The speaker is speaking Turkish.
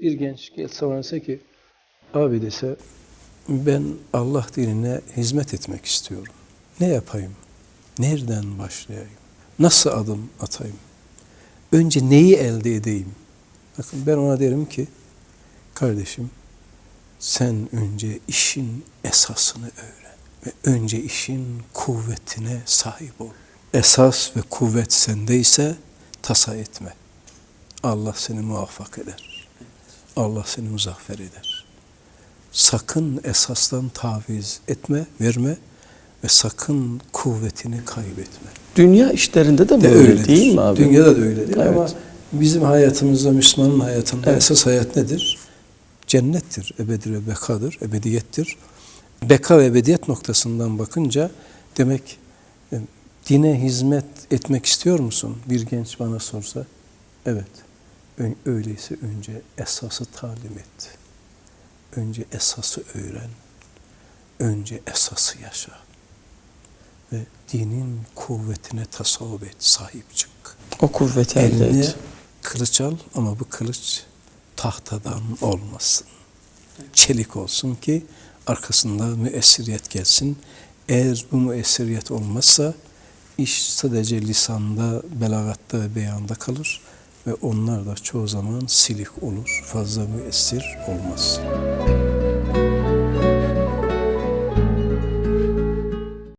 Bir genç gelse bana ki abi dese ben Allah dinine hizmet etmek istiyorum. Ne yapayım? Nereden başlayayım? Nasıl adım atayım? Önce neyi elde edeyim? Bakın ben ona derim ki kardeşim sen önce işin esasını öğren ve önce işin kuvvetine sahip ol. Esas ve kuvvet sendeyse tasa etme. Allah seni muvaffak eder. Allah seni muzaffer eder. Sakın esasdan taviz etme, verme ve sakın kuvvetini kaybetme. Dünya işlerinde de De böyle öyledir. değil mi abi? Dünyada da öyledir Evet. ama bizim hayatımızda, Müslümanın hayatında Evet. esas hayat nedir? Cennettir, ebedi ve bekadır, ebediyettir. Beka ve ebediyet noktasından bakınca demek e, dine hizmet etmek istiyor musun? Bir genç bana sorsa, evet. Öyleyse önce esası talim et. Önce esası öğren. Önce esası yaşa. Ve dinin kuvvetine tasavvuf et, sahip çık. O kuvveti elde Eline et. kılıç al ama bu kılıç tahtadan olmasın. Çelik olsun ki arkasında müessiriyet gelsin. Eğer bu müessiriyet olmazsa iş sadece lisanda, belagatta beyanda kalır ve onlar da çoğu zaman silik olur, fazla müessir olmaz.